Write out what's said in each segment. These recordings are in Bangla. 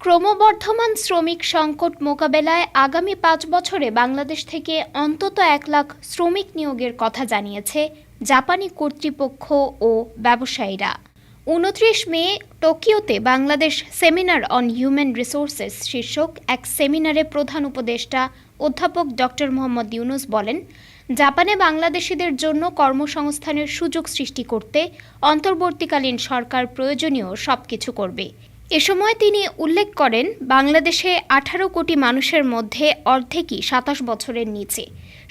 ক্রমবর্ধমান শ্রমিক সংকট মোকাবেলায় আগামী পাঁচ বছরে বাংলাদেশ থেকে অন্তত এক লাখ শ্রমিক নিয়োগের কথা জানিয়েছে জাপানি কর্তৃপক্ষ ও ব্যবসায়ীরা। উনত্রিশ মে টোকিওতে Bangladesh seminar on human resources শীর্ষক এক সেমিনারে প্রধান উপদেষ্টা অধ্যাপক ডক্টর মোহাম্মদ ইউনুস বলেন, জাপানে বাংলাদেশিদের জন্য কর্মসংস্থানের সুযোগ সৃষ্টি করতে অন্তর্বর্তীকালীন সরকার প্রয়োজনীয় সবকিছু করবে। এ সময় তিনি উল্লেখ করেন, বাংলাদেশে আঠারো কোটি মানুষের মধ্যে অর্ধেকই সাতাশ বছরের নিচে।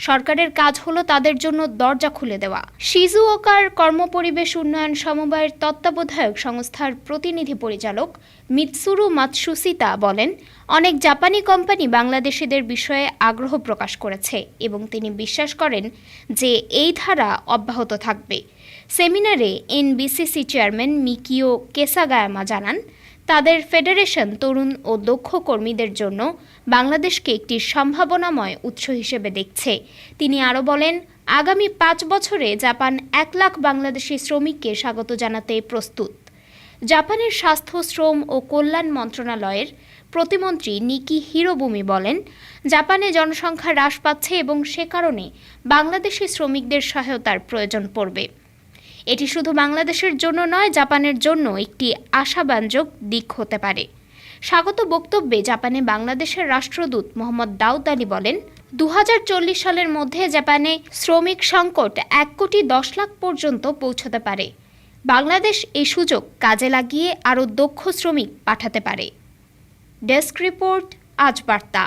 সরকারের কাজ হলো তাদের জন্য দরজা খুলে দেওয়া। শিজুওকার কর্মপরিবেশ উন্নয়ন সমবায়ের তত্ত্বাবধায়ক সংস্থার প্রতিনিধি পরিচালক মিৎসুরু মাতসুসিতা বলেন, অনেক জাপানি কোম্পানি বাংলাদেশিদের বিষয়ে আগ্রহ প্রকাশ করেছে এবং তিনি বিশ্বাস করেন যে এই ধারা অব্যাহত থাকবে। সেমিনারে এনবিসিসি চেয়ারম্যান মিকিও কেসাগায়ামা জানান তাদের ফেডারেশন তরুণ ও দক্ষ কর্মীদের জন্য বাংলাদেশকে একটি সম্ভাবনাময় উৎস হিসেবে দেখছে। তিনি আরও বলেন, আগামী পাঁচ বছরে জাপান এক লাখ বাংলাদেশি শ্রমিককে স্বাগত জানাতে প্রস্তুত। জাপানের স্বাস্থ্য, শ্রম ও কল্যাণ মন্ত্রণালয়ের প্রতিমন্ত্রী নিকি হিরোবুমি বলেন, জাপানে জনসংখ্যা হ্রাস পাচ্ছে এবং সে কারণে বাংলাদেশি শ্রমিকদের সহায়তার প্রয়োজন পড়বে। এটি শুধু বাংলাদেশের জন্য নয়, জাপানের জন্য একটি আশাব্যঞ্জক দিক হতে পারে। স্বাগত বক্তব্যে জাপানে বাংলাদেশের রাষ্ট্রদূত মোহাম্মদ দাউদ আলী বলেন দু হাজার চল্লিশ সালের মধ্যে জাপানে শ্রমিক সংকট এক কোটি দশ লাখ পর্যন্ত পৌঁছতে পারে। বাংলাদেশ এই সুযোগ কাজে লাগিয়ে আরও দক্ষ শ্রমিক পাঠাতে পারে। ডেস্ক রিপোর্ট, আজ বার্তা।